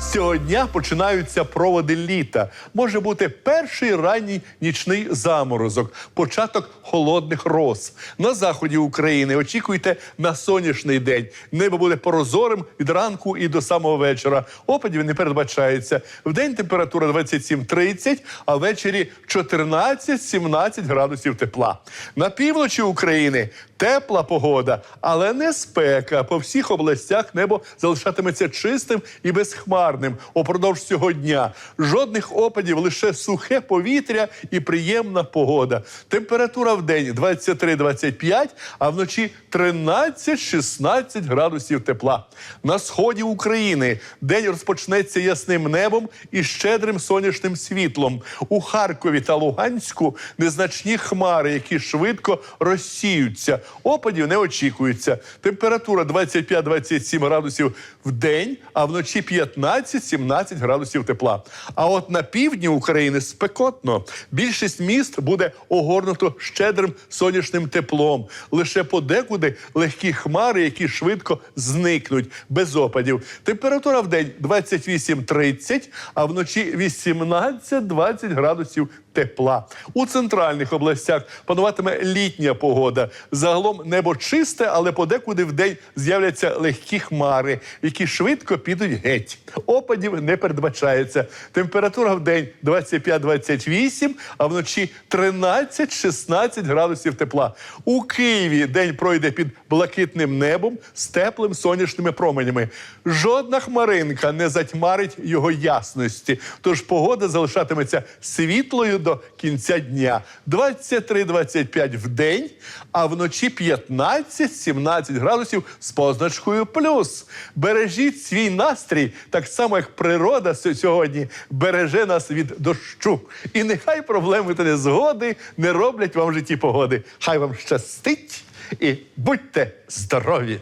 Цього дня починаються проводи літа. Може бути перший ранній нічний заморозок, початок холодних роз. На заході України очікуйте на сонячний день. Небо буде прозорим від ранку і до самого вечора. Опадів не передбачається. В день температура 27-30, а ввечері 14-17 градусів тепла. На півночі України тепла погода, але не спека. По всіх областях небо залишатиметься чистим і безхмарним упродовж цього дня. Жодних опадів, лише сухе повітря і приємна погода. Температура в день 23-25, а вночі 13-16 градусів тепла. На сході України день розпочнеться ясним небом і щедрим сонячним світлом. У Харкові та Луганську незначні хмари, які швидко розсіються. Опадів не очікується. Температура 25-27 градусів в день, а вночі 15-17 градусів тепла. А от на півдні України спекотно. Більшість міст буде огорнуто щедрим сонячним теплом. Лише подекуди легкі хмари, які швидко зникнуть без опадів. Температура в день 28-30, а вночі 18-20 градусів тепла. У центральних областях пануватиме літня погода. Загалом небо чисте, але подекуди в день з'являться легкі хмари, які швидко підуть геть. Опадів не передбачається. Температура в день 25-28, а вночі 13-16 градусів тепла. У Києві день пройде під блакитним небом з теплим сонячними променями. Жодна хмаринка не затьмарить його ясності. Тож погода залишатиметься світлою до кінця дня. 23-25 в день, а вночі 15-17 градусів з позначкою плюс. Бережіть свій настрій, так само як природа сьогодні береже нас від дощу. І нехай проблеми та незгоди не роблять вам в житті погоди. Хай вам щастить і будьте здорові!